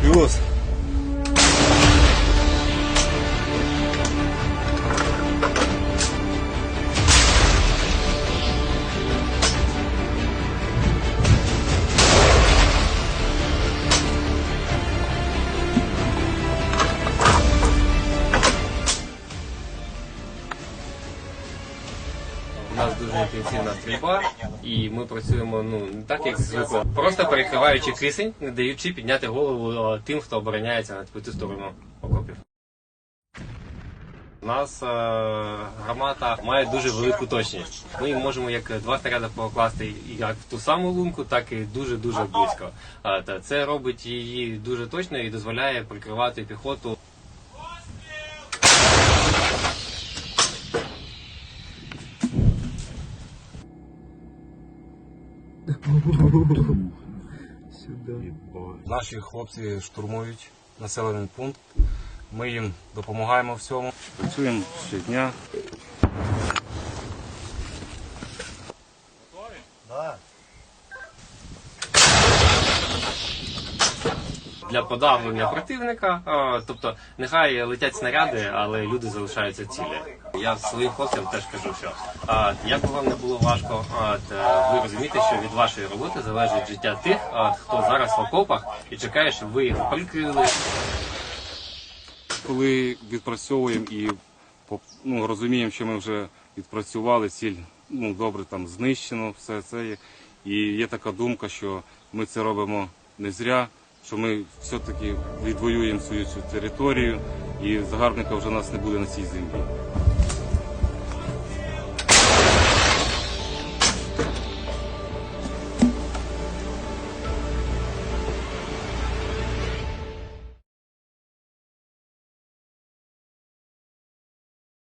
viewers дуже інтенсивна стрільба, і ми працюємо ну не так, як звикли, просто перекриваючи кисень, не даючи підняти голову е, тим, хто обороняється на ту сторону окопів. У нас е, гармата має дуже велику точність. Ми можемо як два снаряди покласти як в ту саму лунку, так і дуже дуже близько. Е, це робить її дуже точно і дозволяє прикривати піхоту Наші хлопці штурмують населений пункт. Ми їм допомагаємо в цьому. Працюємо щодня. Для подавлення противника. Тобто, нехай летять снаряди, але люди залишаються цілі. Я своїм хлопцям теж кажу, що як би вам не було важко, ви розумієте, що від вашої роботи залежить життя тих, хто зараз в окопах і чекає, щоб ви їх прикрили. Коли відпрацьовуємо і ну, розуміємо, що ми вже відпрацювали, ціль ну, добре там знищено, все це. І є така думка, що ми це робимо не зря, що ми все-таки відвоюємо свою цю територію і загарбника вже нас не буде на цій землі.